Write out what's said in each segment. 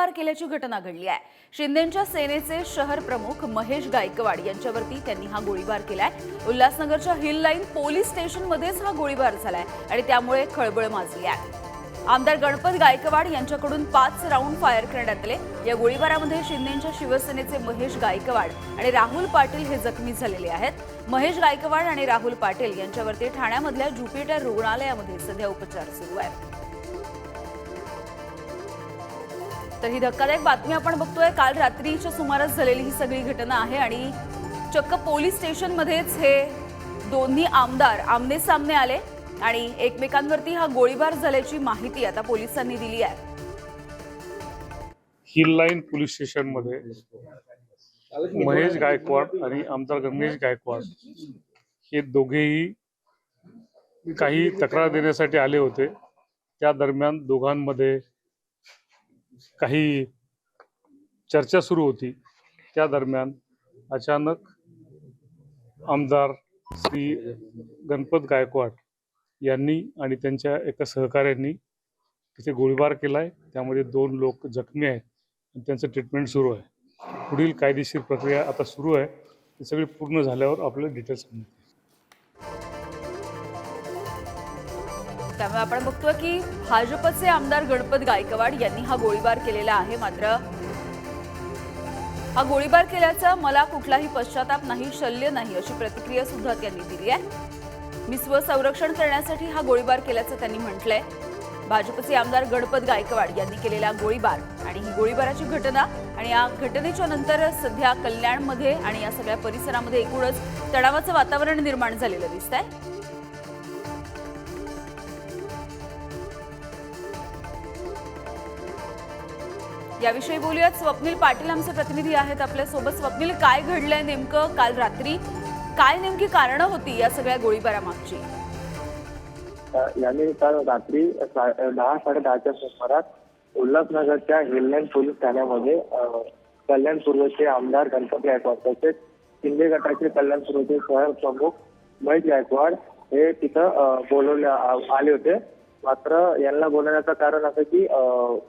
गोळीबार केल्याची घटना घडली आहे. शिंदेच्या सेनेचे शहर प्रमुख महेश गायकवाड यांच्यावरती त्यांनी हा गोळीबार केलाय. उल्हासनगरच्या हिल लाईन पोलीस स्टेशनमध्येच हा गोळीबार झालाय आणि त्यामुळे खळबळ माजली आहे. आमदार गणपत गायकवाड यांच्याकडून पाच राऊंड फायर करण्यात आले. या गोळीबारामध्ये शिंदेच्या शिवसेनेचे महेश गायकवाड आणि राहुल पाटील हे जखमी झालेले आहेत. महेश गायकवाड आणि राहुल पाटील यांच्यावरती ठाण्यामधल्या ज्युपिटर रुग्णालयामध्ये सध्या उपचार सुरू आहेत. तर ही धक्कादायक बातमी आपण बघतोय. काल रात्रीच्या सुमारास झालेली ही सगळी घटना आहे आणि चक्क पोलीस स्टेशनमध्येच हे दोन्ही आमदार आमने सामने आले आणि एकमेकांवरती हा गोळीबार झाल्याची माहिती आता पोलिसांनी दिली आहे. हिल लाईन पोलीस स्टेशनमध्ये महेश गायकवाड आणि आमदार गणेश गायकवाड हे दोघेही काही तक्रार देण्यासाठी आले होते. त्या दरम्यान दोघांमध्ये काही चर्चा सुरू होती. त्या दरम्यान अचानक आमदार श्री गणपत गायकवाड यांनी आणि त्यांच्या एका सहकाऱ्यांनी तिथे गोळीबार केला आहे त्यामध्ये दोन लोक जखमी आहेत आणि त्यांचं ट्रीटमेंट सुरू आहे. पुढील कायदेशीर प्रक्रिया आता सुरू आहे. ती सगळी पूर्ण झाल्यावर आपल्याला डिटेल्स मिळतील. त्यामुळे आपण बघतोय की भाजपचे आमदार गणपत गायकवाड यांनी हा गोळीबार केलेला आहे. मात्र हा गोळीबार केल्याचा मला कुठलाही पश्चाताप नाही शल्य नाही अशी प्रतिक्रिया सुद्धा त्यांनी दिली आहे. मी स्वसंरक्षण करण्यासाठी हा गोळीबार केल्याचं त्यांनी म्हटलंय. भाजपचे आमदार गणपत गायकवाड यांनी केलेला गोळीबार आणि ही गोळीबाराची घटना आणि या घटनेच्या नंतर सध्या कल्याणमध्ये आणि या सगळ्या परिसरामध्ये एकूणच तणावाचं वातावरण निर्माण झालेलं दिसत आहे याविषयी बोलूयात. स्वप्नील पाटील आमचे प्रतिनिधी आहेत आपल्यासोबत स्वप्नील काय घडलंय नेमकं काल रात्री? काय नेमकी कारणं होती या सगळ्या गोळीबारामागची? याने काल रात्री दहा साडे दहाच्या सुमारास उल्हासनगरच्या हिललाईन पोलीस ठाण्यामध्ये कल्याण पूर्वचे आमदार गणपती गायकवाड तसेच शिंदे गटाचे कल्याण पूर्वचे शहर प्रमुख महेश गायकवाड हे तिथं बोलवले आले होते. मात्र यांना बोलवण्याचं कारण असं की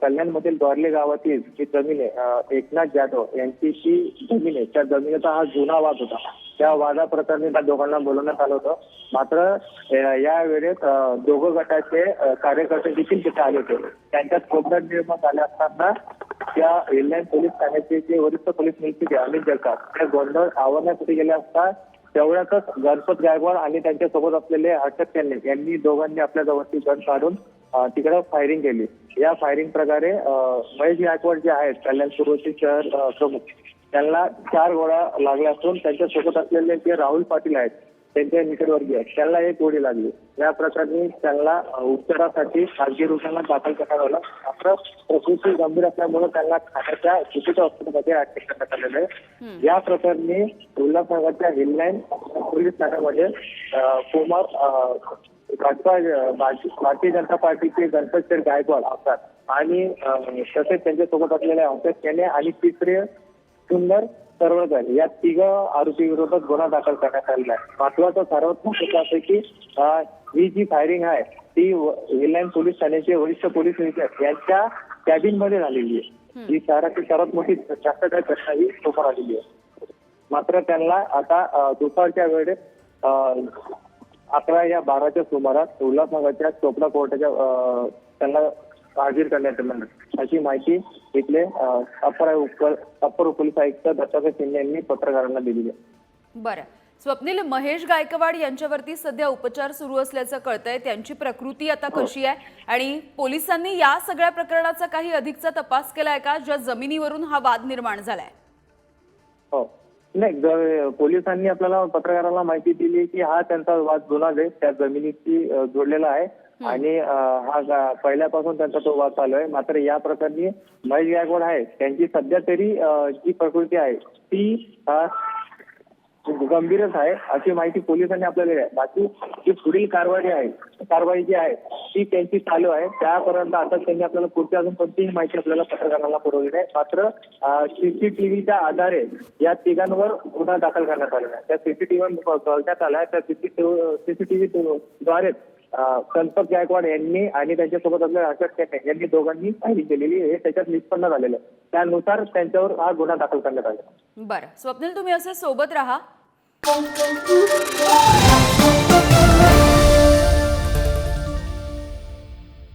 कल्याणमधील द्वारले गावातील जी जमीन आहे एकनाथ जाधव यांची जी जमीन आहे. त्या जमिनीचा हा जुना वाद होता. त्या वादाप्रकरणी त्या दोघांना बोलवण्यात आलं होतं. मात्र या वेळेत दोघं गटाचे कार्यकर्ते देखील तिथे आले होते. त्यांच्यात कोकण निर्माण झाले असताना त्या रिलायन्स पोलीस ठाण्याचे जे वरिष्ठ पोलीस निरीक्षक अमित जगताप त्या गोंधळ आवरण्यासाठी गेले असता तेवढ्यातच गणपत गायकवाड आणि त्यांच्यासोबत असलेले हर्षद त्यांनी यांनी दोघांनी आपल्या जवळची गण काढून तिकडे फायरिंग केली. या फायरिंग प्रकारे महेश गायकवाड जे आहेत कल्याण पूर्वचे शहर प्रमुख त्यांना चार गोळ्या लागल्या असून त्यांच्यासोबत असलेले जे राहुल पाटील आहेत त्यांच्या निकटवर्गीय त्यांना एक गोळी लागली. या प्रकरणी त्यांना उपचारासाठी खासगी रुग्णालयात दाखल करण्यात आलं. मात्र प्रकृती गंभीर असल्यामुळे त्यांना ठाण्याच्या चिकित्सा हॉस्पिटलमध्ये ऍडमिट करण्यात आलेलं आहे. या प्रकरणी उल्हासनगरच्या हिललाईन पोलीस ठाण्यामध्ये कुमार भाजपा भारतीय जनता पार्टीचे गणपत शेठ गायकवाड असतात. आणि तसेच त्यांच्यासोबत असलेले अंकज केने आणि तिसरे सुंदर सरवळकर या तिघ आरोपी विरोधात गुन्हा दाखल करण्यात आलेला आहे. महत्वाचं सर्वात महत्वाचं असं की ही जी फायरिंग आहे ती हिललाईन पोलीस ठाण्याचे वरिष्ठ पोलीस निरीक्षक यांच्या कॅबिनमध्ये झालेली आहे. ही शहराची सर्वात मोठी जास्त काय घटना ही समोर आलेली आहे. मात्र त्यांना आता दुपारच्या वेळेस अ, अकरा या बाराच्या सुमारास उल्हासनगरच्या चोपडा कोर्टाच्या त्यांना हाजीर करण्यात येणार. अशी माहिती इथले अपर अपर पोलीस आयुक्त दत्तात्रय शिंदे यांनी पत्रकारांना दिली आहे. बरं. स्वप्नील महेश गायकवाड यांच्यावरती सध्या उपचार सुरू असल्याचं कळतंय. त्यांची प्रकृती आता कशी आहे? आणि पोलिसांनी या सगळ्या प्रकरणाचा काही अधिकचा तपास केलाय का ज्या जमिनीवरून हा वाद निर्माण झालाय? हो. नाही पोलिसांनी आपल्याला पत्रकाराला माहिती दिली की हा त्यांचा वाद जुना आहे. त्या जमिनीशी जोडलेला आहे. आणि हा पहिल्यापासून त्यांचा तो वाद चालू आहे. मात्र या प्रकरणी महेश गायकवाड आहे त्यांची सध्या तरी जी प्रकृती आहे ती गंभीरच आहे अशी माहिती पोलिसांनी आपल्याला दिली आहे. बाकी जी पुढील कारवाई आहे कारवाई जी आहे ती त्यांची चालू आहे. त्यापर्यंत आता त्यांनी आपल्याला पुढची अजून कोणतीही माहिती आपल्याला पत्रकारांना पुरवली नाही. मात्र सीसीटीव्हीच्या आधारे या तिघांवर गुन्हा दाखल करण्यात आलेला आहे. त्या सीसीटीव्ही कळण्यात आला त्या सीसीटीव्ही सीसीटीव्ही द्वारेच गणपत गायकवाड यांनी आणि त्यांच्यासोबत असलेल्या अशोक टेके यांनी दोघांनी फायरिंग केलेली आहे. हे त्याच्यात निष्पन्न झालेलं आहे. त्यानुसार त्यांच्यावर हा गुन्हा दाखल करण्यात आला. बरं. स्वप्नील तुम्ही असे सोबत राहा.